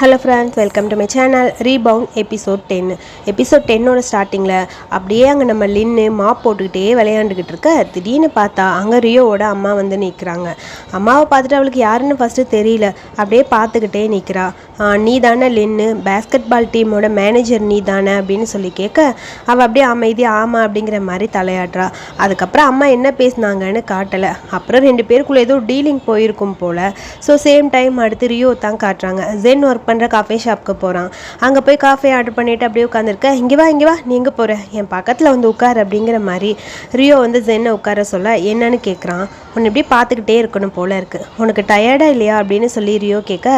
Hello friends welcome to my channel rebound episode ten episode டென்னோட ஸ்டார்டிங்கில் அப்படியே அங்கே நம்ம லின்னு மாப் போட்டுக்கிட்டே விளையாண்டுக்கிட்டு இருக்க. திடீர்னு பார்த்தா அங்கே ரியோவோட அம்மா வந்து நிற்கிறாங்க அம்மாவை பார்த்துட்டு அவளுக்கு யாருன்னு ஃபஸ்ட்டு தெரியல. அப்படியே பார்த்துக்கிட்டே நிற்கிறா நீ தானே லின்னு பேஸ்கெட் பால் டீமோட மேனேஜர் நீ தானே அப்படின்னு சொல்லி கேட்க அவள் அப்படியே அமைதி ஆமாம் அப்படிங்கிற மாதிரி தலையாடுறா அதுக்கப்புறம் அம்மா என்ன பேசுனாங்கன்னு காட்டலை. அப்புறம் ரெண்டு பேருக்குள்ளே ஏதோ டீலிங் போயிருக்கும் போல். ஸோ சேம் டைம் அடுத்து ரியோ தான் காட்டுறாங்க. ஜென் ஒர்க் பண்ணுற காஃபே ஷாப்க்கு போகிறான் அங்கே போய் காஃபே ஆர்டர் பண்ணிவிட்டு அப்படியே உட்காந்துருக்க இங்கே வா இங்கே வா நீ எங்கே போகிற என் பக்கத்தில் வந்து உட்கார் அப்படிங்கிற மாதிரி ரியோ வந்து ஜென்னை உட்கார சொல்ல என்னன்னு கேட்குறான் உன்னை இப்படி பார்த்துக்கிட்டே இருக்கணும் போல இருக்குது உனக்கு டயர்டாக இல்லையா அப்படின்னு சொல்லி ரியோ கேட்க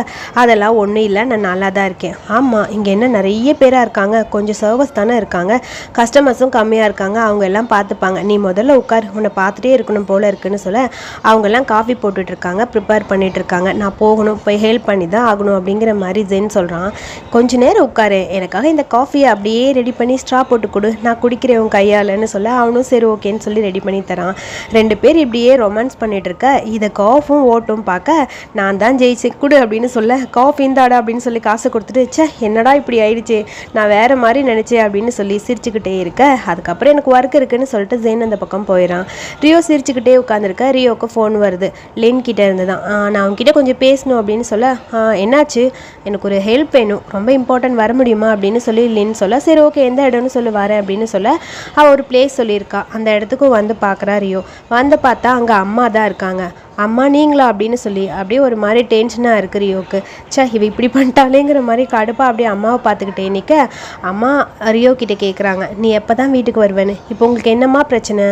அதெல்லாம் ஒன்றும் இல்லை நான் நல்லா தான் இருக்கேன். ஆமாம் இங்கே என்ன நிறைய பேராக இருக்காங்க. கொஞ்சம் சர்வஸ் தானே இருக்காங்க. கஸ்டமர்ஸும் கம்மியாக இருக்காங்க. அவங்க எல்லாம் பார்த்துப்பாங்க. நீ முதல்ல உட்கார். உன்னை பார்த்துட்டே இருக்கணும் போல இருக்குன்னு சொல்ல அவங்கெல்லாம் காஃபி போட்டுட்ருக்காங்க ப்ரிப்பேர் பண்ணிகிட்ருக்காங்க நான் போகணும். போய் ஹெல்ப் பண்ணி தான் ஆகணும். அப்படிங்கிற மாதிரி ஜென் சொல்கிறான் கொஞ்ச நேரம் உட்காரு. எனக்காக இந்த காஃபியை அப்படியே ரெடி பண்ணி ஸ்ட்ரா போட்டு கொடு. நான் குடிக்கிறேன் உன் கையாலன்னு சொல்ல அவனும் சரி ஓகேன்னு சொல்லி ரெடி பண்ணி தரான். ரெண்டு பேர் இப்படியே ரொமான்ஸ் பண்ணிட்டு இருக்க இதை காஃபும் ஓட்டும் பார்க்க நான் தான் ஜெயிச்சு கொடு அப்படின்னு சொல்ல காஃபி இந்தாடா அப்படின்னு சொல்லி காசு கொடுத்துட்டு சே என்னடா இப்படி ஆயிடுச்சு நான் வேற மாதிரி நினச்சேன் அப்படின்னு சொல்லி சிரிச்சுக்கிட்டே இருக்க. அதுக்கப்புறம் எனக்கு ஒர்க் இருக்குன்னு சொல்லிட்டு ஜெயின் அந்த பக்கம் போயிடறான் ரியோ சிரிச்சுக்கிட்டே உட்காந்துருக்க ரியோவுக்கு ஃபோன் வருது. லின் கிட்ட இருந்து தான் நான் அவன்கிட்ட கொஞ்சம் பேசணும் அப்படின்னு சொல்ல என்னாச்சு? எனக்கு ஒரு ஹெல்ப் வேணும். ரொம்ப இம்பார்ட்டன்ட் வர முடியுமா? அப்படின்னு சொல்லி லின் சொல்ல சரி ஓகே எந்த இடம்னு சொல்லி வரேன் அப்படின்னு சொல்ல அவள் ஒரு பிளேஸ் சொல்லியிருக்கா. அந்த இடத்துக்கும் வந்து பார்க்குறா ரியோ. வந்து பார்த்தா அங்கே அம்மா அம்மா தான் இருக்காங்க. அம்மா நீங்களா அப்படின்னு சொல்லி அப்படியே ஒரு மாதிரி டென்ஷனாக இருக்கு ரியோக்கு ச்சே இவ இப்படி பண்ணிட்டாலேங்கிற மாதிரி கடுப்பாக அப்படியே அம்மாவை பார்த்துக்கிட்டே நிற்க அம்மா ரியோ கிட்டே கேட்குறாங்க நீ எப்போ தான் வீட்டுக்கு வருவேன்னு? இப்போ உங்களுக்கு என்னம்மா பிரச்சனை?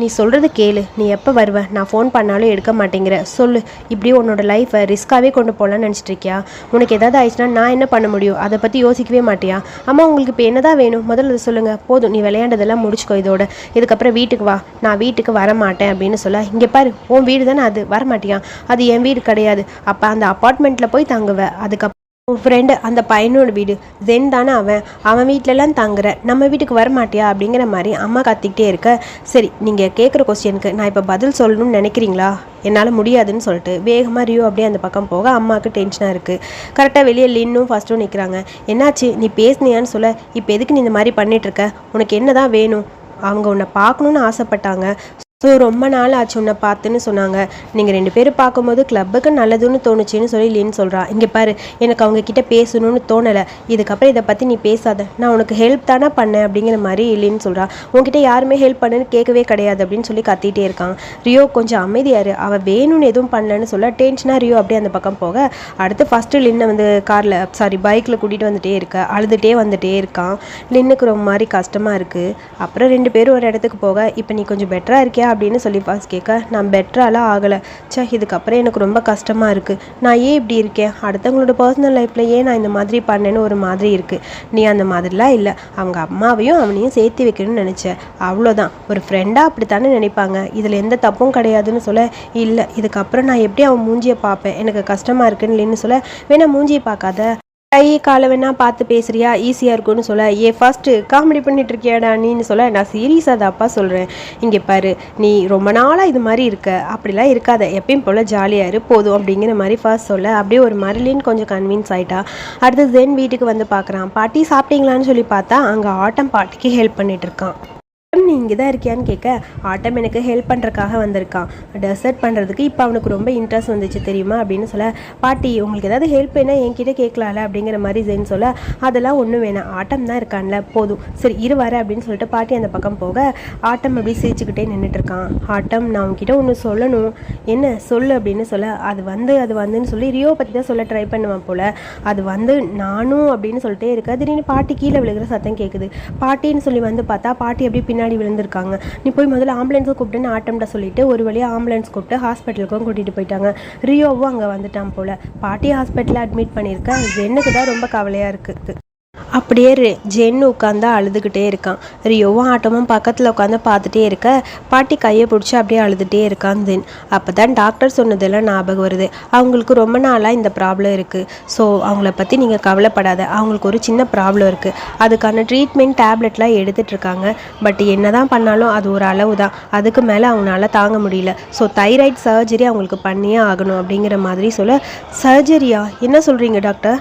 நீ சொல்கிறது கேளு. நீ எப்போ வருவ? நான் ஃபோன் பண்ணாலும் எடுக்க மாட்டேங்கிற. சொல்லு. இப்படி உன்னோட லைஃப்பை ரிஸ்க்காகவே கொண்டு போகலான்னு நினச்சிட்டு இருக்கியா? உனக்கு ஏதாவது ஆயிடுச்சுன்னா நான் என்ன பண்ண முடியும்? அதை பற்றி யோசிக்கவே மாட்டியா? அம்மா உங்களுக்கு இப்போ என்னதான் வேணும்? முதல்ல சொல்லுங்கள் போதும். நீ விளையாண்டதெல்லாம் முடிச்சுக்கோ இதோட. இதுக்கப்புறம் வீட்டுக்கு வா. நான் வீட்டுக்கு வர மாட்டேன் அப்படின்னு சொல்ல இங்கே பாரு உன் வீடு தானே அது? வரமாட்டியான் அது என் வீடு கிடையாது. அப்போ அந்த அப்பார்ட்மெண்ட்டில் போய் தங்குவேன் அதுக்கப்புறம் உன் ஃப்ரெண்டு அந்த பையனோட வீடு. ஜென் தானே அவன். அவன் வீட்டிலலாம் தங்குற. நம்ம வீட்டுக்கு வர மாட்டியா அப்படிங்கிற மாதிரி அம்மா கத்திக்கிட்டே இருக்க. சரி நீங்கள் கேட்குற கொஸ்டினுக்கு நான் இப்போ பதில் சொல்லணும்னு நினைக்கிறீங்களா? என்னால் முடியாதுன்னு சொல்லிட்டு வேகமாக ரியோ அப்படியே அந்த பக்கம் போக அம்மாவுக்கு டென்ஷனாக இருக்குது கரெக்டாக வெளியே லின்னும் ஃபஸ்ட்டும் நிற்கிறாங்க என்னாச்சு? நீ பேசுனியான்னு சொல்ல. இப்போ எதுக்கு நீ இந்த மாதிரி பண்ணிட்டு இருக்க? உனக்கு என்ன தான் வேணும்? அவங்க உன்னை பார்க்கணுன்னு ஆசைப்பட்டாங்க. ஸோ ரொம்ப நாள் ஆச்சு உன்னை பார்த்துன்னு சொன்னாங்க. நீங்கள் ரெண்டு பேரும் பார்க்கும்போது கிளப்புக்கு நல்லதுன்னு தோணுச்சுன்னு சொல்லி லின்னு சொல்கிறா இங்கே பாரு எனக்கு அவங்க கிட்ட பேசணும்னு தோணலை. இதுக்கப்புறம் இதை பற்றி நீ பேசாத. நான் உனக்கு ஹெல்ப் தானே பண்ணேன் அப்படிங்கிற மாதிரி இல்லைன்னு சொல்கிறா உங்ககிட்ட யாருமே ஹெல்ப் பண்ணுன்னு கேட்கவே கிடையாது அப்படின்னு சொல்லி கத்திட்டே இருக்கான். ரியோ கொஞ்சம் அமைதியாரு. அவள் வேணும்னு எதுவும் பண்ணலன்னு சொல்ல டென்ஷனாக ரியோ? அப்படியே அந்த பக்கம் போக அடுத்து ஃபஸ்ட்டு லின்னை வந்து காரில் சாரி பைக்கில் கூட்டிகிட்டு வந்துட்டே இருக்க. அழுதுகிட்டே வந்துட்டே இருக்கான். லின்னுக்கு ரொம்ப மாதிரி கஷ்டமாக இருக்குது அப்புறம் ரெண்டு பேரும் ஒரு இடத்துக்கு போக இப்போ நீ கொஞ்சம் பெட்டராக இருக்கியா? அப்படின்னு சொல்லி பாஸ் கேட்க நான் பெட்டராலாம் ஆகலை. ச்சே இதுக்கப்புறம் எனக்கு ரொம்ப கஷ்டமாக இருக்குது நான் ஏன் இப்படி இருக்கேன்? அடுத்தவங்களோட பர்சனல் லைஃப்பில் ஏன் நான் இந்த மாதிரி பண்ணேன்னு ஒரு மாதிரி இருக்குது நீ அந்த மாதிரிலாம் இல்லை. அவங்க அம்மாவையும் அவனையும் சேர்த்து வைக்கணும்னு நினச்சேன் அவ்வளோதான். ஒரு ஃப்ரெண்டாக அப்படித்தானே நினைப்பாங்க. இதில் எந்த தப்பும் கிடையாதுன்னு சொல்ல இல்லை. இதுக்கப்புறம் நான் எப்படி அவன் மூஞ்சியை பார்ப்பேன்? எனக்கு கஷ்டமாக இருக்குன்னு இல்லைன்னு சொல்ல வேணா மூஞ்சியை பார்க்காத. கை காலை வேணா பார்த்து பேசுறியா? ஈஸியாக இருக்கும்னு சொல்ல ஏ ஃபஸ்ட்டு காமெடி பண்ணிட்டு இருக்கியாடா நீன்னு சொல்ல நான் சீரியஸாக தான்ப்பா சொல்கிறேன் இங்கே பாரு நீ ரொம்ப நாளாக இது மாதிரி இருக்க. அப்படிலாம் இருக்காத. எப்பயும் போல் ஜாலியாக இரு போதும் அப்படிங்கிற மாதிரி ஃபர்ஸ்ட் சொல்ல அப்படியே ஒரு மரிலின் கொஞ்சம் கன்வின்ஸ் ஆயிட்டா. அடுத்து தென் வீட்டுக்கு வந்து பார்க்குறான். பாட்டி சாப்பிட்டீங்களான்னு சொல்லி பார்த்தா அங்கே ஆட்டம் பாட்டிக்கு ஹெல்ப் பண்ணிகிட்டு இருக்கான். நீ இங்கே தான் இருக்கியான்னு கேட்க ஆட்டம் எனக்கு ஹெல்ப் பண்ணுறக்காக வந்திருக்கான். டெசர்ட் பண்ணுறதுக்கு இப்போ அவனுக்கு ரொம்ப இன்ட்ரெஸ்ட் வந்துச்சு தெரியுமா? அப்படின்னு சொல்ல பாட்டி உங்களுக்கு ஏதாவது ஹெல்ப் வேணா என்கிட்ட கேட்கலாம்ல அப்படிங்கிற மாதிரி ஜெயின் சொல்ல அதெல்லாம் ஒன்றும் வேணாம். ஆட்டம் தான் இருக்கான்ல. போதும். சரி இரு வர அப்படின்னு சொல்லிட்டு பாட்டி அந்த பக்கம் போக ஆட்டம் அப்படி சிரிச்சுக்கிட்டே நின்றுட்டுருக்கான் ஆட்டம் நான் உங்ககிட்ட ஒன்று சொல்லணும். என்ன? சொல்லு அப்படின்னு சொல்ல அது வந்து அது வந்துன்னு சொல்லி ரியோ பற்றி தான் சொல்ல ட்ரை பண்ணுவான் போல். அது வந்து நானும் அப்படின்னு சொல்லிட்டே இருக்க. திடீர்னு பாட்டி கீழே விழுகிற சத்தம் கேட்குது பாட்டின்னு சொல்லி வந்து பார்த்தா பாட்டி அப்படி பின்ன பின்னாடி விழுந்திருக்காங்க. நீ போய் முதல்ல ஆம்புலன்ஸை கூப்பிட்டுன்னு ஆட்டம்கிட்ட சொல்லிட்டு ஒரு வழியாக ஆம்புலன்ஸ் கூப்பிட்டு ஹாஸ்பிட்டலுக்கும் கூட்டிகிட்டு போயிட்டாங்க. ரியோவும் அங்கே வந்துட்டான் போல். பாட்டி ஹாஸ்பிட்டலில் அட்மிட் பண்ணியிருக்கேன். எனக்கு தான் ரொம்ப கவலையாக இருக்குது அப்படியே ஜென்னு ஜென் உட்காந்து அழுதுகிட்டே இருக்கான். ரியோவும் ஆட்டமும் பக்கத்தில் உட்காந்து பார்த்துட்டே இருக்க பாட்டி கையை பிடிச்சி அப்படியே அழுதுகிட்டே இருக்கான் தென் அப்போ தான் டாக்டர் சொன்னதெல்லாம் ஞாபகம் வருது. அவங்களுக்கு ரொம்ப நாளாக இந்த ப்ராப்ளம் இருக்குது ஸோ அவங்கள பற்றி நீங்கள் கவலைப்படாத. அவங்களுக்கு ஒரு சின்ன ப்ராப்ளம் இருக்குது அதுக்கான ட்ரீட்மெண்ட் டேப்லெட்லாம் எடுத்துகிட்ருக்காங்க பட் என்ன தான் பண்ணாலும் அது ஒரு அளவு தான். அதுக்கு மேலே அவங்களால தாங்க முடியல. ஸோ தைராய்டு சர்ஜரி அவங்களுக்கு பண்ணியே ஆகணும் அப்படிங்கிற மாதிரி சொல்ல சர்ஜரியா? என்ன சொல்கிறீங்க டாக்டர்?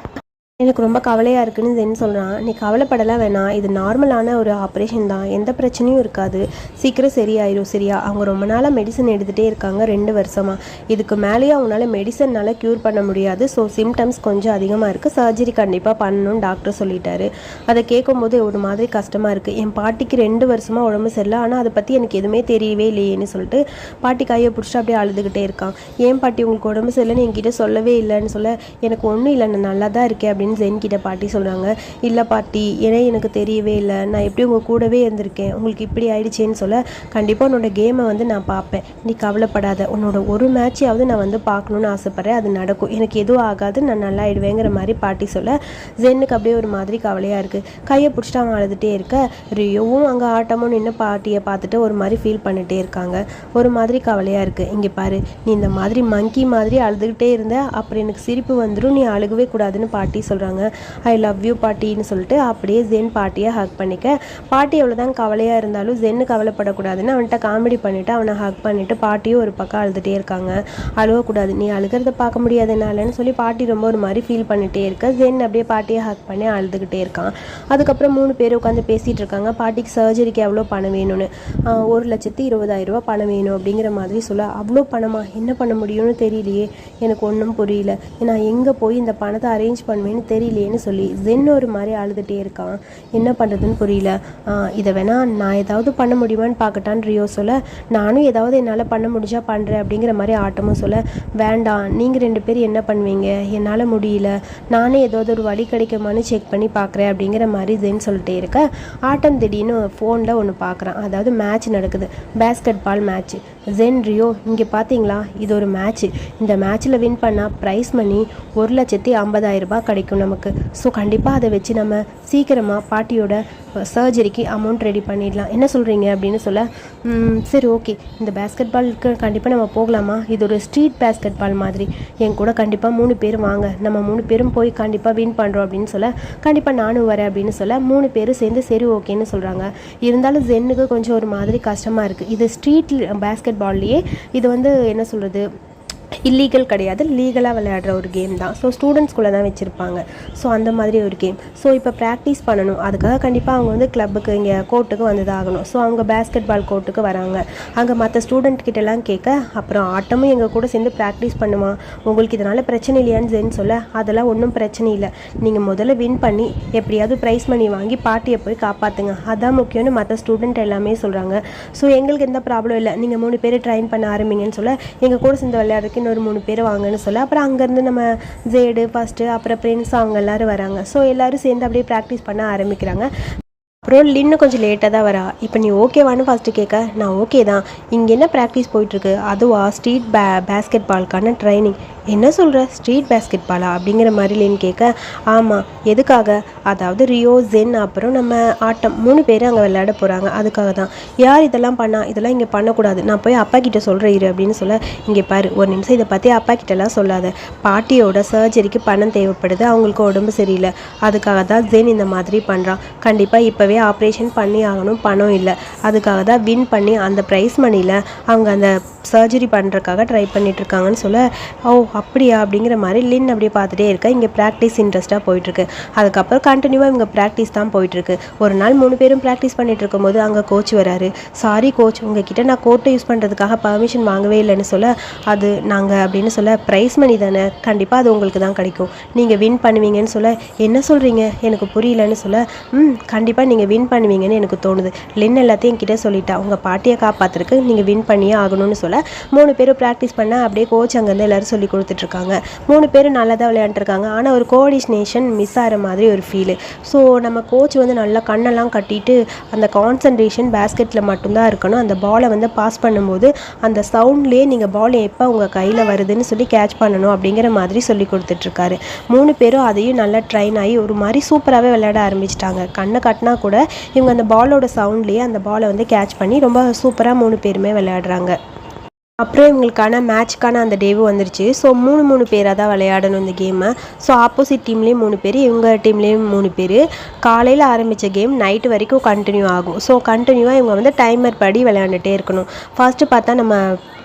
எனக்கு ரொம்ப கவலையாக இருக்குன்னு தென் சொல்கிறான் நீ கவலைப்படலாம் வேணாம் இது நார்மலான ஒரு ஆப்ரேஷன் தான். எந்த பிரச்சனையும் இருக்காது. சீக்கிரம் சரியாயிடும் சரியா? அவங்க ரொம்ப நாளாக மெடிசன் எடுத்துகிட்டே இருக்காங்க ரெண்டு வருஷமாக இதுக்கு மேலேயே அவங்களால மெடிசன்னால் க்யூர் பண்ண முடியாது. ஸோ சிம்டம்ஸ் கொஞ்சம் அதிகமாக இருக்குது சர்ஜரி கண்டிப்பாக பண்ணணும்னு டாக்டர் சொல்லிட்டாரு. அதை கேட்கும்போது ஒரு மாதிரி கஷ்டமாக இருக்குது என் பாட்டிக்கு ரெண்டு வருஷமாக உடம்பு சரியில்லை. ஆனால் அதை பற்றி எனக்கு எதுவுமே தெரியவே இல்லையேன்னு சொல்லிட்டு பாட்டி கையை பிடிச்சிட்டு அப்படியே அழுதுகிட்டே இருக்கான். ஏன் பாட்டி உங்களுக்கு உடம்பு சரியில்லைன்னு என்கிட்ட சொல்லவே இல்லைன்னு சொல்ல? எனக்கு ஒன்றும் இல்லை நான் நல்லா தான் இருக்கேன் அப்படின்னு ஜென் கிட்ட பாட்டி சொல்கிறாங்க இல்லை பாட்டி ஏன்னா எனக்கு தெரியவே இல்லை. நான் எப்படி உங்கள் கூடவே இருந்திருக்கேன்? உங்களுக்கு இப்படி ஆயிடுச்சேன்னு சொல்ல கண்டிப்பாக உன்னோட கேமை வந்து நான் பார்ப்பேன். நீ கவலைப்படாத. உன்னோட ஒரு மேட்சையாவது நான் வந்து பார்க்கணுன்னு ஆசைப்பட்றேன். அது நடக்கும். எனக்கு எதுவும் ஆகாது. நான் நல்லா ஆயிடுவேங்கிற மாதிரி பாட்டி சொல்ல ஜென்னுக்கு அப்படியே ஒரு மாதிரி கவலையாக இருக்குது கையை பிடிச்சிட்டு அவன் அழுதுகிட்டே இருக்க. ரியோவும் அங்கே ஆட்டமும் நின்று பாட்டியை பார்த்துட்டு ஒரு மாதிரி ஃபீல் பண்ணிட்டே இருக்காங்க. ஒரு மாதிரி கவலையாக இருக்குது இங்கே பாரு நீ இந்த மாதிரி மங்கி மாதிரி அழுதுகிட்டே இருந்த அப்புறம் எனக்கு சிரிப்பு வந்துடும் நீ அழுகவே கூடாதுன்னு பாட்டி சொல்கிறாங்க ஐ லவ் யூ பாட்டின்னு சொல்லிட்டு அப்படியே ஜென் பாட்டியை ஹக் பண்ணிக்க. பாட்டி எவ்வளோதான் கவலையாக இருந்தாலும் ஜென்னு கவலைப்படக்கூடாதுன்னு அவன்கிட்ட காமெடி பண்ணிவிட்டு அவனை ஹக் பண்ணிவிட்டு பாட்டியும் ஒரு பக்கம் அழுதுகிட்டே இருக்காங்க. அழுவக்கூடாது. நீ அழுகிறத பார்க்க முடியாது என்னாலன்னு சொல்லி பாட்டி ரொம்ப ஒரு மாதிரி ஃபீல் பண்ணிகிட்டே இருக்க. ஜென் அப்படியே பாட்டியை ஹக் பண்ணி அழுதுகிட்டே இருக்கான். அதுக்கப்புறம் மூணு பேர் உட்காந்து பேசிகிட்டு இருக்காங்க. பாட்டிக்கு சர்ஜரிக்கு எவ்வளோ பணம் வேணும்னு. ஒரு லட்சத்து இருபதாயிரம் பணம் வேணும் அப்படிங்கிற மாதிரி சொல்ல அவ்வளோ பணமா? என்ன பண்ண முடியும்னு தெரியலையே. எனக்கு ஒன்றும் புரியல. நான் எங்கே போய் இந்த பணத்தை அரேஞ்ச் பண்ணுவேன்னு தெரியலையேன்னு சொல்லி ஜென் ஒரு மாதிரி அழுதுகிட்டே இருக்கான். என்ன பண்ணுறதுன்னு புரியல. இதை வேணா நான் ஏதாவது பண்ண முடியுமான்னு பார்க்கட்டான்னு ரியோ சொல்ல நானும் ஏதாவது என்னால் பண்ண முடிஞ்சால் பண்ணுறேன் அப்படிங்கிற மாதிரி ஆட்டமும் சொல்ல வேண்டாம் நீங்கள் ரெண்டு பேரும் என்ன பண்ணுவீங்க? என்னால் முடியல. நானே ஏதாவது ஒரு வழி கிடைக்குமான்னு செக் பண்ணி பார்க்குறேன் அப்படிங்கிற மாதிரி ஜென் சொல்லிட்டே இருக்க. ஆட்டம் திடீர்னு ஃபோனில் ஒன்று பார்க்குறான். அதாவது மேட்ச் நடக்குது. Basketball match gen Rio இங்கே பார்த்தீங்களா இது ஒரு மேட்ச்சு இந்த மேட்ச்சில் வின் பண்ணால் ப்ரைஸ் மணி ஒரு லட்சத்தி ஐம்பதாயிரம் ரூபாய் கிடைக்கும் நமக்கு. ஸோ கண்டிப்பாக அதை வச்சு நம்ம சீக்கிரமாக பாட்டியோட சர்ஜரிக்கு அமௌண்ட் ரெடி பண்ணிடலாம். என்ன சொல்கிறீங்க அப்படின்னு சொல்ல சரி ஓகே இந்த பேஸ்கெட் பாலுக்கு கண்டிப்பாக நம்ம போகலாமா? இது ஒரு ஸ்ட்ரீட் பேஸ்கெட் பால் மாதிரி. என் கூட கண்டிப்பாக மூணு பேர் வாங்க. நம்ம மூணு பேரும் போய் கண்டிப்பாக வின் பண்ணுறோம் அப்படின்னு சொல்ல கண்டிப்பாக நானும் வரேன் அப்படின்னு சொல்ல மூணு பேரும் சேர்ந்து சரி ஓகேன்னு சொல்கிறாங்க இருந்தாலும் ஜென்னுக்கு கொஞ்சம் ஒரு மாதிரி கஷ்டமாக இருக்குது இது ஸ்ட்ரீட் பேஸ்கெட் பால்லையே இது வந்து என்ன சொல்கிறது இல்லீகல் கிடையாது. லீகலாக விளையாடுற ஒரு கேம் தான். ஸோ ஸ்டூடெண்ட்ஸ்குள்ளே தான் வச்சுருப்பாங்க. ஸோ அந்த மாதிரி ஒரு கேம் ஸோ இப்போ ப்ராக்டிஸ் பண்ணணும். அதுக்காக கண்டிப்பாக அவங்க வந்து கிளப்புக்கு இங்கே கோர்ட்டுக்கு வந்ததாகணும். ஸோ அவங்க பேஸ்கெட் பால் கோர்ட்டுக்கு வராங்க. அங்கே மற்ற ஸ்டூடெண்ட் கிட்டலாம் கேட்க அப்புறம் ஆட்டமும் எங்கள் கூட சேர்ந்து ப்ராக்டிஸ் பண்ணுமா? உங்களுக்கு இதனால் பிரச்சனை இல்லையான்னு ஜென் சொல்ல அதெல்லாம் ஒன்றும் பிரச்சனை இல்லை. நீங்கள் முதல்ல வின் பண்ணி எப்படியாவது ப்ரைஸ் மணி வாங்கி பாட்டியை போய் காப்பாற்றுங்க அதான் முக்கியம்னு மற்ற ஸ்டூடெண்ட் எல்லாமே சொல்கிறாங்க ஸோ எங்களுக்கு எந்த ப்ராப்ளம் இல்லை. நீங்கள் மூணு பேர் ட்ரைன் பண்ண ஆரம்பிங்கன்னு சொல்ல எங்கள் கூட சேர்ந்து விளையாடுறதுக்கு இன்னொரு மூணு பேர் வாங்கன்னு சொல்ல அப்புறம் அங்கேருந்து நம்ம ஜேடு ஃபஸ்ட்டு அப்புறம் பிரின்ஸ் அவங்க எல்லாரும் வராங்க. ஸோ எல்லாரும் சேர்ந்து அப்படியே ப்ராக்டிஸ் பண்ண ஆரம்பிக்கிறாங்க. அப்புறம் லின்னு கொஞ்சம் லேட்டாக தான் வரா. இப்போ நீ ஓகேவான்னு ஃபஸ்ட்டு கேட்க நான் ஓகே தான். இங்கே என்ன ப்ராக்டிஸ் போயிட்டுருக்கு? அதுவா? ஸ்ட்ரீட் பே பேஸ்கெட் பால்க்கான ட்ரைனிங் என்ன சொல்கிற ஸ்ட்ரீட் பேஸ்கெட் பாலா அப்படிங்கிற மாதிரி லின் கேட்க ஆமாம் எதுக்காக? அதாவது ரியோ ஜென் அப்புறம் நம்ம ஆட்டம். மூணு பேர் அங்கே விளையாட போகிறாங்க அதுக்காக தான். யார் இதெல்லாம் பண்ணா? இதெல்லாம் இங்கே பண்ணக்கூடாது. நான் போய் அப்பா கிட்டே சொல்கிறேன் இரு அப்படின்னு சொல்ல இங்கே பாரு ஒரு நிமிஷம் இதை பற்றி அப்பா கிட்டலாம் சொல்லாத. பாட்டியோட சர்ஜரிக்கு பணம் தேவைப்படுது. அவங்களுக்கு உடம்பு சரியில்லை. அதுக்காக தான் ஜென் இந்த மாதிரி பண்ணுறான் கண்டிப்பாக இப்போ இப்போவே ஆப்ரேஷன் பண்ணி ஆகணும். பணம் இல்லை. அதுக்காக தான் வின் பண்ணி அந்த ப்ரைஸ் மணியில் அவங்க அந்த சர்ஜரி பண்ணுறக்காக ட்ரை பண்ணிட்டுருக்காங்கன்னு சொல்ல ஓ அப்படியா? அப்படிங்கிற மாதிரி லின் அப்படியே பார்த்துட்டே இருக்க. இங்கே ப்ராக்டிஸ் இன்ட்ரெஸ்ட்டாக போயிட்டுருக்கு. அதுக்கப்புறம் கண்டினியூவாக இவங்க ப்ராக்டிஸ் தான் போயிட்டுருக்கு. ஒரு நாள் மூணு பேரும் ப்ராக்டிஸ் பண்ணிகிட்டு இருக்கும்போது அங்கே கோச் வராரு. சாரி கோச் உங்ககிட்ட நான் கோர்ட்டை யூஸ் பண்ணுறதுக்காக பர்மிஷன் வாங்கவே இல்லைன்னு சொல்ல அது நாங்கள் அப்படின்னு சொல்ல ப்ரைஸ் மணி தானே. கண்டிப்பாக அது உங்களுக்கு தான் கிடைக்கும். நீங்கள் வின் பண்ணுவீங்கன்னு சொல்ல என்ன சொல்கிறீங்க எனக்கு புரியலன்னு சொல்ல ம் கண்டிப்பாக நீங்கள் நீங்கள் வின் பண்ணுவீங்கன்னு எனக்கு தோணுது. லின் எல்லாத்தையும் என்கிட்ட சொல்லிட்டா. உங்கள் பாட்டியை காப்பாற்றுறக்கு நீங்கள் வின் பண்ணியே ஆகணும்னு சொல்ல மூணு பேரும் ப்ராக்டிஸ் பண்ண அப்படியே கோச் அங்கேருந்து எல்லோரும் சொல்லி கொடுத்துட்ருக்காங்க. மூணு பேரும் நல்லா தான் விளையாண்டுருக்காங்க. ஆனால் ஒரு கோஆர்டினேஷன் மிஸ் ஆகிற மாதிரி ஒரு ஃபீலு ஸோ நம்ம கோச் வந்து நல்லா கண்ணெல்லாம் கட்டிட்டு அந்த கான்சன்ட்ரேஷன் பேஸ்கெட்டில் மட்டும்தான் இருக்கணும். அந்த பாலை வந்து பாஸ் பண்ணும்போது அந்த சவுண்ட்லேயே நீங்கள் பால் எப்போ உங்கள் கையில் வருதுன்னு சொல்லி கேட்ச் பண்ணணும் அப்படிங்கிற மாதிரி சொல்லி கொடுத்துட்ருக்காரு. மூணு பேரும் அதையும் நல்லா ட்ரைன் ஆகி ஒரு மாதிரி சூப்பராகவே விளையாட ஆரம்பிச்சிட்டாங்க. கண்ணை கட்டினா கூட இவங்க அந்த பாலோட சவுண்ட்லேயே அந்த பாலை வந்து கேட்ச் பண்ணி ரொம்ப சூப்பராக மூணு பேருமே விளையாடுறாங்க. அப்புறம் இவங்களுக்கான மேட்ச்க்கான அந்த டேவும் வந்துருச்சு. ஸோ மூணு மூணு பேராக தான் விளையாடணும் இந்த கேமை ஸோ ஆப்போசிட் டீம்லேயும் மூணு பேர் இவங்க டீம்லேயும் மூணு பேர். காலையில் ஆரம்பித்த கேம் நைட்டு வரைக்கும் கண்டினியூ ஆகும். ஸோ கண்டினியூவாக இவங்க வந்து டைமர் படி விளையாண்டுட்டே இருக்கணும். ஃபர்ஸ்ட்டு பார்த்தா நம்ம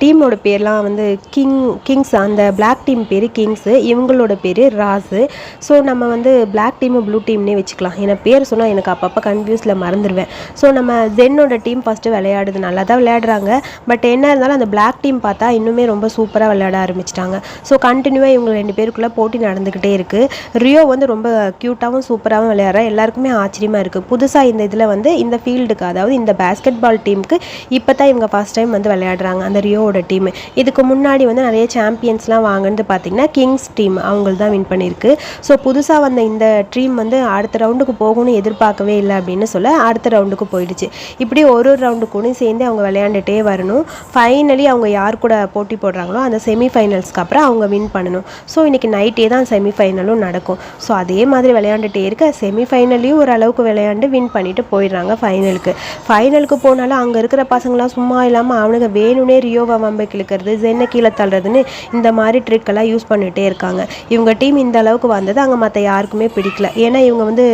டீமோட பேர்லாம் வந்து கிங் கிங்ஸ் அந்த பிளாக் டீம் பேர் கிங்ஸு இவங்களோட பேர் ராஸு ஸோ நம்ம வந்து பிளாக் டீமு ப்ளூ டீம்னே வச்சுக்கலாம். ஏன்னா பேர் சொன்னால் எனக்கு அப்பப்போ கன்ஃபியூஸில் மறந்துடுவேன் ஸோ நம்ம ஜென்னோட டீம் ஃபஸ்ட்டு விளையாடுது நல்லா தான் விளையாடுறாங்க. பட் என்ன இருந்தாலும் அந்த பிளாக் டீம் பார்த்தா இன்னுமே ரொம்ப சூப்பராக விளையாட ஆரம்பிச்சிட்டாங்க. ஸோ கண்டினியூவாக இவங்க ரெண்டு பேருக்குள்ளே போட்டி நடந்துக்கிட்டே இருக்குது ரியோ வந்து ரொம்ப க்யூட்டாகவும் சூப்பராகவும் விளையாடுற. எல்லாருக்குமே ஆச்சரியமாக இருக்குது புதுசாக இந்த இதில் வந்து இந்த ஃபீல்டுக்கு அதாவது இந்த பேஸ்கெட் பால் டீமுக்கு இப்போ தான் இவங்க ஃபஸ்ட் டைம் வந்து விளையாடுறாங்க அந்த ரியோவோட டீம் இதுக்கு முன்னாடி வந்து நிறைய சாம்பியன்ஸ்லாம் வாங்கினது பார்த்தீங்கன்னா கிங்ஸ் டீம் அவங்களுக்கு தான் வின் பண்ணியிருக்கு. ஸோ புதுசாக வந்த இந்த டீம் வந்து அடுத்த ரவுண்டுக்கு போகணும்னு எதிர்பார்க்கவே இல்லை அப்படின்னு சொல்ல அடுத்த ரவுண்டுக்கு போயிடுச்சு. இப்படி ஒரு ஒரு ரவுண்டு கூட சேர்ந்து அவங்க விளையாண்டுட்டே வரணும். ஃபைனலி அவங்க யார் கூட போட்டி போடுறாங்களோ அந்த செமிஃபைனல்ஸ்க்கு அப்புறம் அவங்க வின் பண்ணணும். ஸோ இன்றைக்கி நைட்டே தான் செமிஃபைனலும் நடக்கும். ஸோ அதே மாதிரி விளையாண்டுட்டே இருக்க செமிஃபைனலையும் ஓரளவுக்கு விளையாண்டு வின் பண்ணிட்டு போயிடுறாங்க ஃபைனலுக்கு ஃபைனலுக்கு போனாலும் அங்கே இருக்கிற பசங்களாம் சும்மா இல்லாமல் அவனுங்க வேணும்னே ரியோவை வம்பைக்கு இழுக்கிறது ஜென்னை கீழே தள்ளுறதுன்னு இந்த மாதிரி ட்ரிக்கெல்லாம் யூஸ் பண்ணிகிட்டே இருக்காங்க. இவங்க டீம் இந்த அளவுக்கு வந்தது அங்கே மற்ற யாருக்குமே பிடிக்கல. ஏன்னா இவங்க வந்து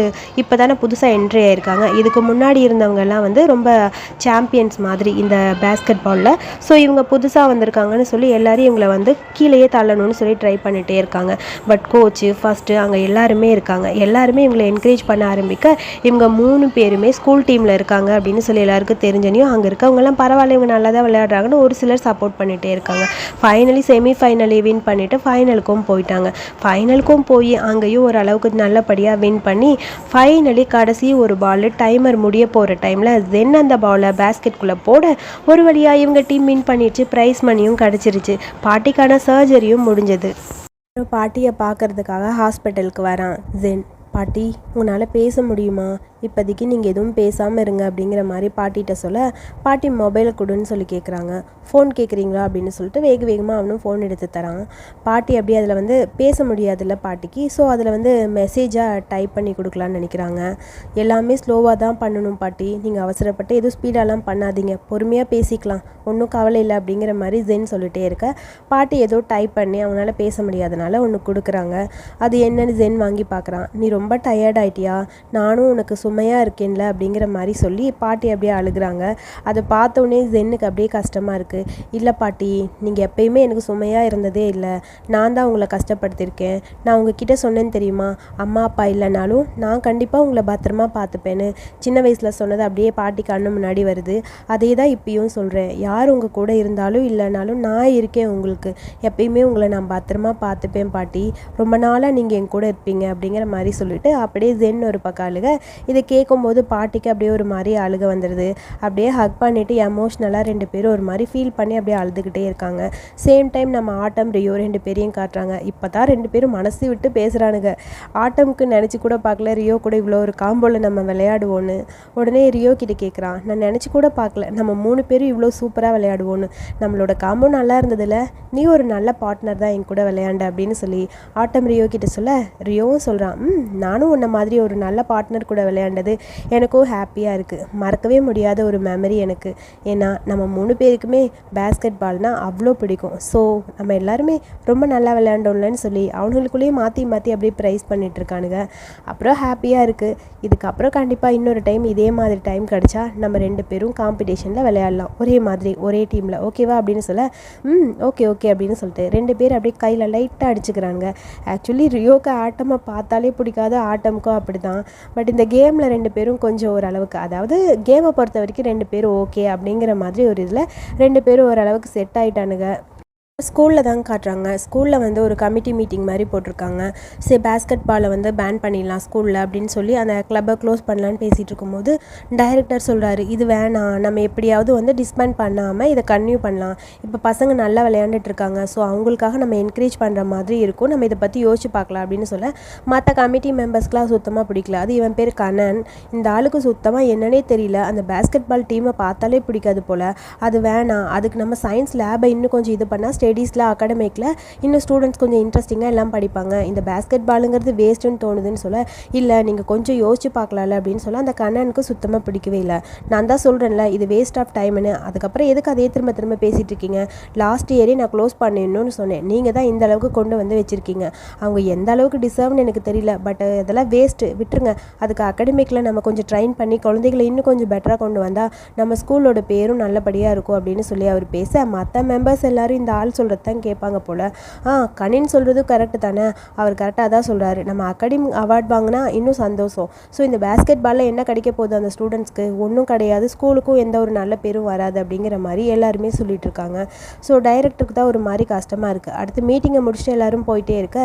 இப்போ தானே புதுசாக என்ட்ரி ஆயிருக்காங்க. இதுக்கு முன்னாடி இருந்தவங்கெல்லாம் வந்து ரொம்ப சாம்பியன்ஸ் மாதிரி இந்த பேஸ்கெட் பாலில் ஸோ இவங்க புதுசாக புதுசாக வந்திருக்காங்கன்னு சொல்லி எல்லாரும் இவங்களை வந்து கீழேயே தள்ளணும்னு சொல்லி ட்ரை பண்ணிகிட்டே இருக்காங்க. பட் கோச்சு ஃபஸ்ட்டு அங்கே எல்லாருமே இருக்காங்க. எல்லாருமே இவங்களை என்கரேஜ் பண்ண ஆரம்பிக்க இவங்க மூணு பேருமே ஸ்கூல் டீமில் இருக்காங்க அப்படின்னு சொல்லி எல்லாருக்கும் தெரிஞ்சனையும் அங்கே இருக்கவங்கலாம் பரவாயில்ல இவங்க நல்லா தான் விளையாடுறாங்கன்னு ஒரு சிலர் சப்போர்ட் பண்ணிகிட்டே இருக்காங்க. ஃபைனலி செமி ஃபைனலி வின் பண்ணிவிட்டு ஃபைனலுக்கும் போயிட்டாங்க. ஃபைனலுக்கும் போய் அங்கேயும் ஓரளவுக்கு நல்லபடியாக வின் பண்ணி ஃபைனலி கடைசி ஒரு பால் டைமர் முடிய போகிற டைமில் தென் அந்த பாலை பேஸ்கெட்குள்ளே போட ஒரு வழியாக இவங்க டீம் வின் பண்ணிடுச்சு. ப்ரைஸ் மணியும் கிடச்சிருச்சு. பாட்டிக்கான சர்ஜரியும் முடிஞ்சது. அப்புறம் பாட்டியை பார்க்கறதுக்காக ஹாஸ்பிட்டலுக்கு வரான். ஜென் பாட்டி உன்னால் பேச முடியுமா? இப்போதைக்கு நீங்கள் எதுவும் பேசாமல் இருங்க அப்படிங்கிற மாதிரி பாட்டிகிட்ட சொல்ல பாட்டி மொபைலை கொடுன்னு சொல்லி கேட்குறாங்க ஃபோன் கேட்குறீங்களா அப்படின்னு சொல்லிட்டு வேக வேகமாக அவனும் ஃபோன் எடுத்து தரான். பாட்டி அப்படியே அதில் வந்து பேச முடியாதுல்ல பாட்டிக்கு. ஸோ அதில் வந்து மெசேஜாக டைப் பண்ணி கொடுக்கலான்னு நினைக்கிறாங்க. எல்லாமே ஸ்லோவாக தான் பண்ணணும் பாட்டி. நீங்கள் அவசரப்பட்டு எதுவும் ஸ்பீடாலாம் பண்ணாதீங்க. பொறுமையாக பேசிக்கலாம். ஒன்றும் கவலை இல்லை அப்படிங்கிற மாதிரி ஜென் சொல்லிட்டே இருக்க. பாட்டி ஏதோ டைப் பண்ணி அவனால் பேச முடியாதனால ஒன்று கொடுக்குறாங்க. அது என்னன்னு ஜென் வாங்கி பார்க்குறான் நீ ரொம்ப டயர்ட் ஆயிட்டியா? நானும் உனக்கு சுமையாக இருக்கேன்ல அப்படிங்கிற மாதிரி சொல்லி பாட்டி அப்படியே அழுகுறாங்க. அதை பார்த்தோன்னே ஜென்னுக்கு அப்படியே கஷ்டமாக இருக்குது இல்லை பாட்டி நீங்கள் எப்பயுமே எனக்கு சுமையாக இருந்ததே இல்லை. நான் தான் உங்களை கஷ்டப்படுத்தியிருக்கேன். நான் உங்ககிட்ட சொன்னேன்னு தெரியுமா? அம்மா அப்பா இல்லைனாலும் நான் கண்டிப்பாக உங்களை பத்திரமா பார்த்துப்பேன்னு. சின்ன வயசில் சொன்னது அப்படியே பாட்டி கண்ணு முன்னாடி வருது. அதே தான் இப்பயும் சொல்கிறேன் யார் உங்கள் கூட இருந்தாலும் இல்லைனாலும் நான் இருக்கேன் உங்களுக்கு. எப்பயுமே உங்களை நான் பத்திரமா பார்த்துப்பேன் பாட்டி. ரொம்ப நாளாக நீங்கள் என் கூட இருப்பீங்க. அப்படிங்கிற மாதிரி சொல்லிட்டு அப்படியே ஜென் ஒரு பக்கம் அழுக. இதை கேட்கும்போது பாட்டிக்கு அப்படியே ஒரு மாதிரி அழுக வந்துடுது அப்படியே ஹக் பண்ணிவிட்டு எமோஷ்னலாக ரெண்டு பேரும் ஒரு மாதிரி ஃபீல் பண்ணி அப்படியே அழுதுகிட்டே இருக்காங்க. சேம் டைம் நம்ம ஆட்டம் ரியோ ரெண்டு பேரையும் காட்டுறாங்க. இப்போ தான் ரெண்டு பேரும் மனசு விட்டு பேசுகிறானுங்க ஆட்டம்க்கு நினச்சி கூட பார்க்கல. ரியோ கூட இவ்வளோ ஒரு காம்போவில் நம்ம விளையாடுவோன்னு. உடனே ரியோ கிட்ட கேட்குறான் நான் நினச்சி கூட பார்க்கல. நம்ம மூணு பேரும் இவ்வளோ சூப்பராக விளையாடுவோன்னு. நம்மளோட காம்போ நல்லா இருந்ததில்ல நீ ஒரு நல்ல பார்ட்னர் தான் என் கூட விளையாண்ட அப்படின்னு சொல்லி ஆட்டம் ரியோ கிட்ட சொல்ல ரியோவும் சொல்கிறான் ம் நானும் உன்ன மாதிரி ஒரு நல்ல பார்ட்னர் கூட விளையாண்டது. எனக்கும் ஹாப்பியாக இருக்குது மறக்கவே முடியாத ஒரு மெமரி எனக்கு. ஏன்னா நம்ம மூணு பேருக்குமே பேஸ்கெட் பால்னால் அவ்வளோ பிடிக்கும். ஸோ நம்ம எல்லாருமே ரொம்ப நல்லா விளையாண்டோம்லன்னு சொல்லி அவங்களுக்குள்ளேயே மாற்றி மாற்றி அப்படியே ப்ரைஸ் பண்ணிகிட்ருக்கானுங்க அப்புறம் ஹாப்பியாக இருக்குது இதுக்கப்புறம் கண்டிப்பாக இன்னொரு டைம் இதே மாதிரி டைம் கிடச்சா நம்ம ரெண்டு பேரும் காம்படிஷனில் விளையாடலாம். ஒரே மாதிரி ஒரே டீமில் ஓகேவா அப்படின்னு சொல்ல ம் ஓகே ஓகே அப்படின்னு சொல்லிட்டு ரெண்டு பேர் அப்படியே கையில் லைட்டாக அடிச்சுக்கிறாங்க ஆக்சுவலி ரியோக்கு ஆட்டமாக பார்த்தாலே பிடிக்காத ஆட்டமுக்கும் அப்படி தான் பட் இந்த கேமில் ரெண்டு பேரும் கொஞ்சம் ஓரளவுக்கு அதாவது கேமை பொறுத்த வரைக்கும் ரெண்டு பேரும் ஓகே அப்படிங்கிற மாதிரி ஒரு இதில் ரெண்டு பேரும் ஓரளவுக்கு செட் ஆயிட்டானுங்க. ஸ்கூலில் தான் காட்டுறாங்க. ஸ்கூலில் வந்து ஒரு கமிட்டி மீட்டிங் மாதிரி போட்டிருக்காங்க. சரி பேஸ்கெட் பாலை வந்து பேன் பண்ணிடலாம் ஸ்கூலில் அப்படின்னு சொல்லி அந்த கிளப்பை க்ளோஸ் பண்ணலான்னு பேசிகிட்டு இருக்கும்போது டைரக்டர் சொல்கிறாரு இது வேணாம். நம்ம எப்படியாவது வந்து டிஸ்பேண்ட் பண்ணாமல் இதை கன்டினியூ பண்ணலாம். இப்போ பசங்க நல்லா விளையாண்டுட்டு இருக்காங்க. ஸோ அவங்களுக்காக நம்ம என்கரேஜ் பண்ணுற மாதிரி இருக்கும். நம்ம இதை பற்றி யோசிச்சு பார்க்கலாம். அப்படின்னு சொல்ல மற்ற கமிட்டி மெம்பர்ஸ்க்குலாம் சுத்தமாக பிடிக்கல. அது இவன் பேர் கண்ணன். இந்த ஆளுக்கு சுத்தமாக என்னன்னே தெரியல. அந்த பேஸ்கெட் பால் டீமை பார்த்தாலே பிடிக்காது போல். அது வேணாம். அதுக்கு நம்ம சயின்ஸ் லேபை இன்னும் கொஞ்சம் இது பண்ணால் ஸ்டேட் ஸ்டடீஸில் அகாடமிக்கில் இன்னும் ஸ்டூடெண்ட்ஸ் கொஞ்சம் இன்ட்ரெஸ்டிங்காக எல்லாம் படிப்பாங்க. இந்த பேஸ்கெட் பாலுங்கிறது வேஸ்ட்டுன்னு தோணுதுன்னு சொல்ல இல்லை நீங்கள் கொஞ்சம் யோசிச்சு பார்க்கலாம்ல அப்படின்னு சொல்ல அந்த கண்ணனுக்கு சுத்தமாக பிடிக்கவே இல்லை. நான் தான் சொல்கிறேன்ல இது வேஸ்ட் ஆஃப் டைம்னு அதுக்கப்புறம் எதுக்கு அதே திரும்ப திரும்ப பேசிகிட்டு இருக்கீங்க? லாஸ்ட் இயரே நான் க்ளோஸ் பண்ணிடணும்னு சொன்னேன். நீங்கள் தான் இந்த அளவுக்கு கொண்டு வந்து வச்சுருக்கீங்க. அவங்க எந்த அளவுக்கு டிசர்வ்னு எனக்கு தெரியல. பட் இதெல்லாம் வேஸ்ட்டு விட்டுருங்க. அதுக்கு அகாடமிக்கில் நம்ம கொஞ்சம் ட்ரைன் பண்ணி குழந்தைகளை இன்னும் கொஞ்சம் பெட்டராக கொண்டு வந்தால் நம்ம ஸ்கூலோட பேரும் நல்லபடியாக இருக்கும் அப்படின்னு சொல்லி அவர் பேச மற்ற மெம்பர்ஸ் எல்லாரும் இந்த ஆள் சொல்கிறது தான் கேட்பாங்க போல். ஆ கணின் சொல்கிறதும் கரெக்டு தானே? அவர் கரெக்டாக தான் சொல்கிறாரு நம்ம அகாடமி அவார்ட் வாங்கினா இன்னும் சந்தோஷம். ஸோ இந்த பேஸ்கெட் பாலில் என்ன கிடைக்க போகுது அந்த ஸ்டூடெண்ட்ஸ்க்கு ஒன்றும் கிடையாது. ஸ்கூலுக்கும் எந்த ஒரு நல்ல பேரும் வராது அப்படிங்கிற மாதிரி எல்லாருமே சொல்லிட்டு இருக்காங்க. ஸோ டைரக்டருக்கு தான் ஒரு மாதிரி கஷ்டமாக இருக்குது அடுத்து மீட்டிங்கை முடிச்சுட்டு எல்லாரும் போயிட்டே இருக்க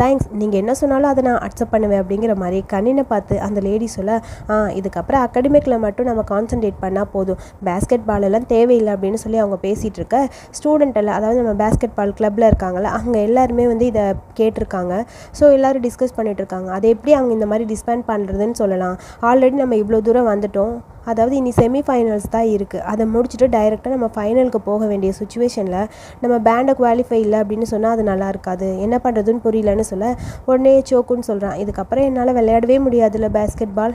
தேங்க்ஸ் நீங்கள் என்ன சொன்னாலும் அதை நான் அக்செப்ட் பண்ணுவேன் அப்படிங்கிற மாதிரி கண்ணினை பார்த்து அந்த லேடி சொல்ல ஆ இதுக்கப்புறம் அகாடமிக்கில் மட்டும் நம்ம கான்சென்ட்ரேட் பண்ணால் போதும். பேஸ்கெட் பால் எல்லாம் தேவையில்லை அப்படின்னு சொல்லி அவங்க பேசிகிட்டு இருக்க ஸ்டூடெண்ட் எல்லாம் அதாவது நம்ம பேஸ்கெட் பால் கிளப்பில் இருக்காங்கல்ல அங்கே எல்லாருமே வந்து இதை கேட்டிருக்காங்க. ஸோ எல்லோரும் டிஸ்கஸ் பண்ணிட்டு இருக்காங்க. அதை எப்படி அவங்க இந்த மாதிரி டிஸ்பேண்ட் பண்ணுறதுன்னு சொல்லலாம். ஆல்ரெடி நம்ம இவ்வளோ தூரம் வந்துட்டோம். அதாவது இனி செமி ஃபைனல்ஸ் தான் இருக்குது அதை முடிச்சுட்டு டைரெக்டாக நம்ம ஃபைனலுக்கு போக வேண்டிய சுச்சுவேஷனில் நம்ம பேண்டை குவாலிஃபை இல்லை அப்படின்னு சொன்னால் அது நல்லா இருக்காது. என்ன பண்ணுறதுன்னு புரியலன்னு சொல்ல உடனே சோக்குன்னு சொல்கிறான் இதுக்கப்புறம் என்னால் விளையாடவே முடியாதுல்ல பேஸ்கெட் பால்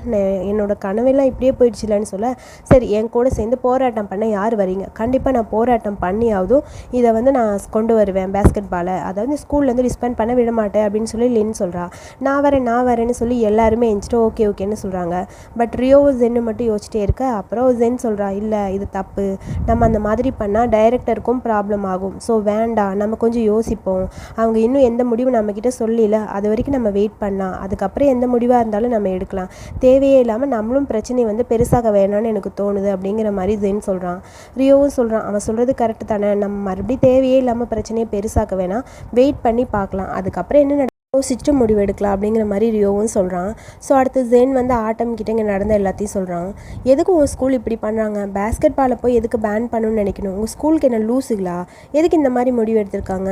என்னோடய கனவெல்லாம் இப்படியே போயிடுச்சுலன்னு சொல்ல சரி என் கூட சேர்ந்து போராட்டம் பண்ண யார் வரீங்க? கண்டிப்பாக நான் போராட்டம் பண்ணியாவதும் இதை வந்து நான் கொண்டு வருவேன் பேஸ்கெட் பாலை அதாவது ஸ்கூல்லேருந்து டிஸ்பெண்ட் பண்ண விட மாட்டேன் அப்படின்னு சொல்லி லின் சொல்கிறான் நான் வரேன் நான் வரேன்னு சொல்லி எல்லாருமே எஞ்சிட்டு ஓகே ஓகேன்னு சொல்கிறாங்க பட் ரியோ ஜென்னு மட்டும் யோசிச்சுட்டு இருக்க. அப்புறம் ஜென் சொல்கிறா இல்லை இது தப்பு. நம்ம அந்த மாதிரி பண்ணால் டைரக்டருக்கும் ப்ராப்ளம் ஆகும். ஸோ வேண்டாம் நம்ம கொஞ்சம் யோசிப்போம். அவங்க இன்னும் எந்த முடிவும் நம்மக்கிட்ட சொல்லல. அது வரைக்கும் நம்ம வெயிட் பண்ணலாம். அதுக்கப்புறம் எந்த முடிவாக இருந்தாலும் நம்ம எடுக்கலாம். தேவையே இல்லாமல் நம்மளும் பிரச்சனை வந்து பெருசாக வேணாம்னு எனக்கு தோணுது அப்படிங்கிற மாதிரி ஜென் சொல்கிறான் ரியோவும் சொல்கிறான் அவன் சொல்கிறது கரெக்டு தானே. நம்ம மறுபடியும் தேவையே இல்லாமல் பிரச்சனையை பெருசாக்க வேணாம். வெயிட் பண்ணி பார்க்கலாம். அதுக்கப்புறம் என்ன யோசிச்சுட்டு முடிவு எடுக்கலாம் அப்படிங்கிற மாதிரி ரியோவும் சொல்கிறான் ஸோ அடுத்து ஜென் வந்து ஆட்டம் கிட்ட இங்கே நடந்த எல்லாத்தையும் சொல்கிறான் எதுக்கு உங்கள் ஸ்கூல் இப்படி பண்ணுறாங்க பேஸ்கெட் பாலை போய் எதுக்கு பேன் பண்ணணும்னு நினைக்கணும்? உங்கள் ஸ்கூலுக்கு என்ன லூஸுங்களா எதுக்கு இந்த மாதிரி முடிவு எடுத்திருக்காங்க?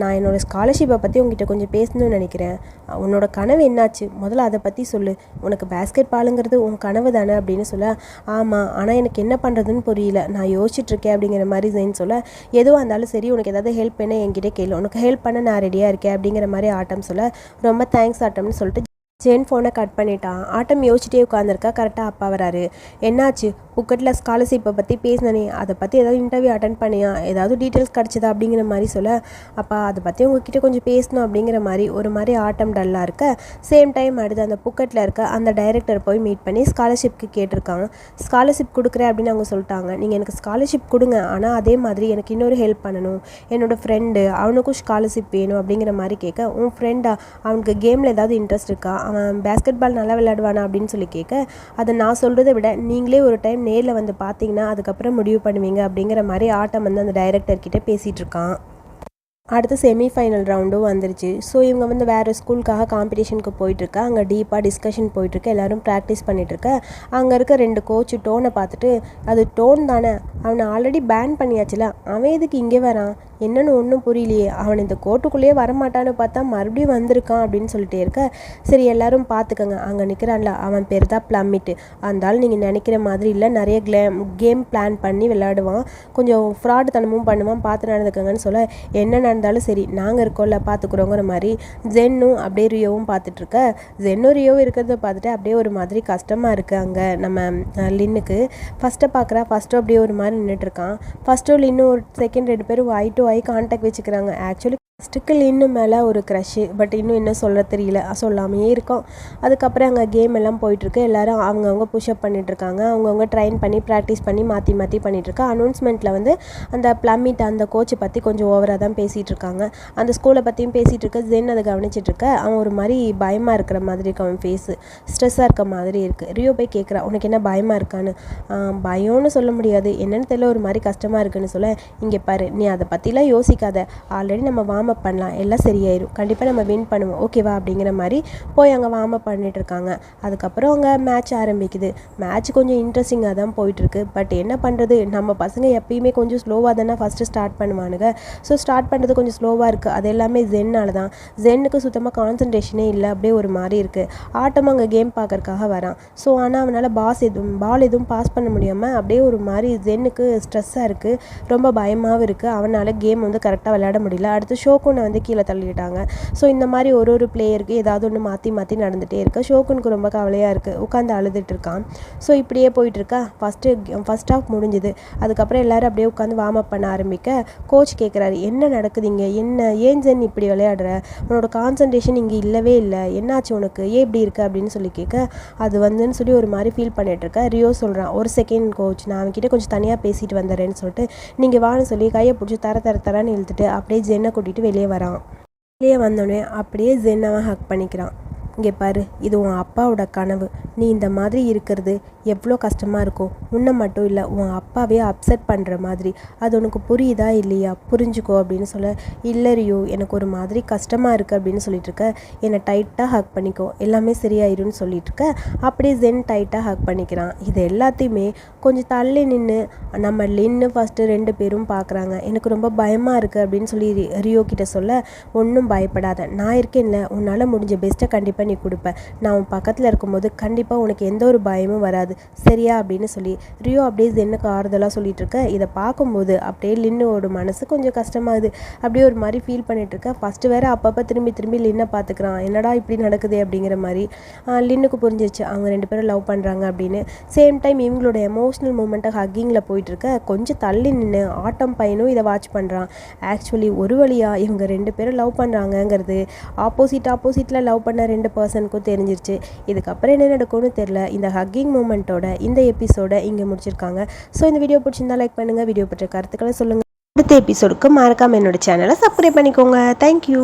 நான் என்னோடய ஸ்காலர்ஷிப்பை பற்றி உங்ககிட்ட கொஞ்சம் பேசணும்னு நினைக்கிறேன். உன்னோட கனவு என்னாச்சு? முதல்ல அதை பற்றி சொல்லு. உனக்கு பேஸ்கெட் பாலுங்கிறது உன் கனவு தானே அப்படின்னு சொல்ல. ஆமாம் ஆனால் எனக்கு என்ன பண்ணுறதுன்னு புரியல. நான் யோசிச்சுட்ருக்கேன் அப்படிங்கிற மாதிரி ஜெயின் சொல்ல. எதுவாக இருந்தாலும் சரி உனக்கு ஏதாவது ஹெல்ப் பண்ண என்கிட்ட கேளு. உனக்கு ஹெல்ப் பண்ண நான் ரெடியாக இருக்கேன் அப்படிங்கிற மாதிரி ஆட்டம் சொல்ல ரொம்ப தேங்க்ஸ் ஆட்டம்னு சொல்லிட்டு ஜென் ஃபோனை கட் பண்ணிட்டான். ஆட்டம் யோசிச்சிட்டே உட்காந்துருக்கா கரெக்டாக அப்பா வராரு. என்னாச்சு? புக்கெட்டில் ஸ்காலர்ஷிப்பை பற்றி பேசினே அதை பற்றி ஏதாவது இன்டர்வியூ அட்டன் பண்ணியா? ஏதாவது டீட்டெயில்ஸ் கிடச்சிதா அப்படிங்கிற மாதிரி சொல்ல அப்பா அதை பற்றி உங்ககிட்ட கொஞ்சம் பேசணும் அப்படிங்கிற மாதிரி ஒரு மாதிரி ஆட்டம் டல்லாக இருக்க. சேம் டைம் அடுத்து அந்த புக்கெட்டில் இருக்க அந்த டைரக்டர் போய் மீட் பண்ணி ஸ்காலர்ஷிப்க்கு கேட்டிருக்காங்க. ஸ்காலர்ஷிப் கொடுக்குறேன் அப்படின்னு அவங்க சொல்லிட்டாங்க. நீங்கள் எனக்கு ஸ்காலர்ஷிப் கொடுங்க. ஆனால் அதே மாதிரி எனக்கு இன்னொரு ஹெல்ப் பண்ணணும். என்னோடய ஃப்ரெண்டு அவனுக்கும் ஸ்காலர்ஷிப் வேணும் அப்படிங்கிற மாதிரி கேட்க உன் ஃப்ரெண்டா அவனுக்கு கேமில் ஏதாவது இன்ட்ரெஸ்ட் இருக்கா? அவன் பேஸ்கெட் பால் நல்லா விளையாடுவானா? அப்படின்னு சொல்லி கேட்க அதை நான் சொல்கிறத விட நீங்களே ஒரு டைம் நேரில் வந்து பார்த்தீங்கன்னா அதுக்கப்புறம் முடிவு பண்ணுவீங்க அப்படிங்கிற மாதிரி ஆட்டம் வந்து அந்த டைரக்டர்கிட்ட பேசிகிட்டு இருக்கான். அடுத்து செமிஃபைனல் ரவுண்டும் வந்துருச்சு. ஸோ இவங்க வந்து வேறு ஸ்கூலுக்காக காம்படிஷனுக்கு போயிட்டுருக்கா அங்கே டீப்பாக டிஸ்கஷன் போயிட்டுருக்கு எல்லோரும் ப்ராக்டிஸ் பண்ணிகிட்ருக்க அங்கே இருக்க ரெண்டு கோச்சு டோனை பார்த்துட்டு அது டோன் தானே? அவனை ஆல்ரெடி பேன் பண்ணியாச்சுல. அவன் எதுக்கு இங்கே வரான்? என்னன்னு ஒன்றும் புரியலையே. அவன் இந்த கோட்டுக்குள்ளேயே வரமாட்டான்னு பார்த்தா மறுபடியும் வந்திருக்கான் அப்படின்னு சொல்லிட்டே இருக்க. சரி எல்லாரும் பார்த்துக்கங்க. அங்கே நிற்கிறான்ல அவன் பேர் தான் ப்ளம்மிட்டு அந்தாலும் நீங்கள் நினைக்கிற மாதிரி இல்லை. நிறைய கிளேம் கேம் பிளான் பண்ணி விளையாடுவான். கொஞ்சம் ஃப்ராட் தனமும் பண்ணுவான். பார்த்து நடந்துக்கங்கன்னு சொல்ல. என்ன நடந்தாலும் சரி நாங்கள் இருக்கோம்ல பார்த்துக்குறோங்கிற மாதிரி ஜென்னும் அப்படியே ரியோவும் பார்த்துட்ருக்க ஜென்னும் ரியோவும் இருக்கிறத பார்த்துட்டு அப்படியே ஒரு மாதிரி கஷ்டமாக இருக்குது அங்கே நம்ம லின்னுக்கு. ஃபஸ்ட்டை பார்க்குறா. ஃபஸ்ட்டு அப்படியே ஒரு மாதிரி நின்றுட்டுருக்கான் ஃபஸ்ட்டு லின்னு ஒரு செகண்ட் ரெண்டு பேரும் ஒயிட் டு கான்டாக்ட் வச்சுக்கிறாங்க. ஆக்சுவலி ஃபஸ்ட்டுக்கு லின்னு மேலே ஒரு க்ரஷ்ஷு பட் இன்னும் என்ன சொல்ல தெரியல. சொல்லாமையே இருக்கோம். அதுக்கப்புறம் அங்கே கேம் எல்லாம் போயிட்டுருக்கு. எல்லோரும் அவங்கவுங்க புஷ்அப் பண்ணிகிட்ருக்காங்க அவங்கவுங்க ட்ரைன் பண்ணி ப்ராக்டிஸ் பண்ணி மாற்றி மாற்றி பண்ணிகிட்ருக்கா அனௌன்ஸ்மெண்ட்டில் வந்து அந்த ப்ளம்மிட் அந்த கோச்சை பற்றி கொஞ்சம் ஓவராக தான் பேசிகிட்டு இருக்காங்க அந்த ஸ்கூலை பற்றியும் பேசிகிட்டு இருக்க ஜென் அதை கவனிச்சிட்ருக்க அவன் ஒரு மாதிரி பயமாக இருக்கிற மாதிரி இருக்கு அவன் ஃபேஸு ஸ்ட்ரெஸ்ஸாக இருக்க மாதிரி இருக்குது ரியோ போய் கேட்குறா உனக்கு என்ன பயமாக இருக்கான்னு? பயம்னு சொல்ல முடியாது. என்னென்னு தெரியல ஒரு மாதிரி கஷ்டமாக இருக்குன்னு சொல்ல. இங்கே பாரு நீ அதை பற்றிலாம் யோசிக்காத. ஆல்ரெடி நம்ம வாம் வார்ம் அப் பண்ணலாம். எல்லாம் சரியாயிடும் கண்டிப்பாக நம்ம வின் பண்ணுவோம். ஓகேவா அப்படிங்கிற மாதிரி போய் அங்கே வார்ம் அப் பண்ணிட்டு இருக்காங்க. அதுக்கப்புறம் அங்கே மேட்ச் ஆரம்பிக்குது. மேட்ச் கொஞ்சம் இன்ட்ரெஸ்டிங்காக தான் போயிட்டுருக்கு. பட் என்ன பண்ணுறது நம்ம பசங்க எப்பயுமே கொஞ்சம் ஸ்லோவாக தானே ஃபஸ்ட்டு ஸ்டார்ட் பண்ணுவானுங்க. ஸோ ஸ்டார்ட் பண்ணுறது கொஞ்சம் ஸ்லோவாக இருக்குது அது எல்லாமே ஜென்னால் தான். ஜென்னுக்கு சுத்தமாக கான்சன்ட்ரேஷனே இல்லை. அப்படியே ஒரு மாதிரி இருக்குது ஆட்டம் அங்கே கேம் பார்க்கறக்காக வரான். ஸோ ஆனால் அவனால் பாஸ் எதுவும் பால் எதுவும் பாஸ் பண்ண முடியாமல் அப்படியே ஒரு மாதிரி ஜென்னுக்கு ஸ்ட்ரெஸ்ஸாக இருக்குது ரொம்ப பயமாகவும் இருக்குது அவனால் கேம் வந்து கரெக்டாக விளையாட முடியல. அடுத்து ஷோகுனை வந்து கீழே தள்ளிட்டாங்க. ஸோ இந்த மாதிரி ஒரு ஒரு பிளேயருக்கு ஏதாவது ஒன்று மாற்றி மாற்றி நடந்துகிட்டே இருக்கு. ஷோகுனுக்கு ரொம்ப கவலையாக இருக்குது உட்காந்து அழுதுட்டு இருக்கான். ஸோ இப்படியே போயிட்டுருக்கா? ஃபஸ்ட்டு ஃபஸ்ட் ஆஃப் முடிஞ்சுது. அதுக்கப்புறம் எல்லாரும் அப்படியே உட்காந்து வார்ம் அப் பண்ண ஆரம்பிக்க கோச் கேட்குறாரு என்ன நடக்குதுங்க என்ன? ஏன் ஜென் இப்படி விளையாடுற? உன்னோட கான்சன்ட்ரேஷன் இங்கே இல்லவே இல்லை. என்னாச்சு உனக்கு? ஏன் இப்படி இருக்கு? அப்படின்னு சொல்லி கேட்க அது வந்துன்னு சொல்லி ஒரு மாதிரி ஃபீல் பண்ணிட்டு ரியோ சொல்கிறான் ஒரு செகண்ட் கோச் நான் அவன்கிட்ட கொஞ்சம் தனியாக பேசிட்டு வந்துடுறேன்னு சொல்லிட்டு நீங்கள் வான்னு சொல்லி கையை பிடிச்சி தர தர தரன்னு இழுத்துட்டு அப்படியே ஜென்னை கூட்டிகிட்டு வெளியே வரான். வெளியே வந்தோடனே அப்படியே ஜென்னாவை ஹக் பண்ணிக்கிறான். இங்கே பாரு இது உன் அப்பாவோட கனவு. நீ இந்த மாதிரி இருக்கிறது எவ்வளோ கஷ்டமாக இருக்கும் உன்னை மட்டும் இல்லை உன் அப்பாவே அப்செட் பண்ணுற மாதிரி. அது உனக்கு புரியுதா இல்லையா? புரிஞ்சுக்கோ அப்படின்னு சொல்ல இல்லை ரியோ எனக்கு ஒரு மாதிரி கஷ்டமாக இருக்குது அப்படின்னு சொல்லிட்டு இருக்க. என்னை டைட்டாக ஹக் பண்ணிக்கோ எல்லாமே சரியாயிரும்னு சொல்லிட்டு இருக்க. அப்படியே ஜென் டைட்டாக ஹக் பண்ணிக்கிறான். இது எல்லாத்தையுமே கொஞ்சம் தள்ளி நின்று நம்ம லின்னு ஃபஸ்ட்டு ரெண்டு பேரும் பார்க்குறாங்க எனக்கு ரொம்ப பயமாக இருக்குது அப்படின்னு சொல்லி ரி- ரியோ கிட்ட சொல்ல ஒன்றும் பயப்படாத. நான் இருக்கேன்ல உன்னால் முடிஞ்ச பெஸ்ட்டை கண்டிப்பாக நீ கொடுப்ப நான் உன் பக்கத்தில் இருக்கும்போது கண்டிப்பாக உனக்கு எந்த ஒரு பயமும் வராது. சரியா? அப்படின்னு சொல்லி. ரியோ அப்படியே ஜென்னுக்கு ஆறுதலாக சொல்லிட்டு இருக்க இதை பார்க்கும்போது அப்படியே லின்னோட மனசு கொஞ்சம் கஷ்டமாகுது. அப்படியே ஒரு மாதிரி ஃபீல் பண்ணிட்டு இருக்க ஃபஸ்ட்டு வேற அப்பப்போ திரும்பி திரும்பி லின்னை பார்த்துக்கிறான். என்னடா இப்படி நடக்குது அப்படிங்கிற மாதிரி. லின்னுக்கு புரிஞ்சிச்சு அவங்க ரெண்டு பேரும் லவ் பண்ணுறாங்க அப்படின்னு. சேம் டைம் இவங்களோட எமோஷ்னல் மூமெண்ட்டை ஹக்கிங்கில் போயிட்டு இருக்க கொஞ்சம் தள்ளி நின்று ஆட்டம் பையனும் இதை வாட்ச் பண்ணுறான் ஆக்சுவலி ஒரு வழியாக இவங்க ரெண்டு பேரும் லவ் பண்ணுறாங்கங்கிறது ஆப்போசிட் ஆப்போசிட்டில் லவ் பண்ண ரெண்டு பர்சனுக்கும் தெரிஞ்சிருச்சு. இதுக்கப்புறம் என்ன நடக்கும்னு தெரில இந்த ஹக்கிங் மூமெண்ட்டோட இந்த எபிசோட இங்கே முடிச்சிருக்காங்க. ஸோ இந்த வீடியோ பிடிச்சிருந்தா லைக் பண்ணுங்கள் வீடியோ பற்றிய கருத்துக்களை சொல்லுங்கள் அடுத்த எபிசோடுக்கு மறக்காமல் என்னோட சேனலை சப்ஸ்கிரைப் பண்ணிக்கோங்க. தேங்க்யூ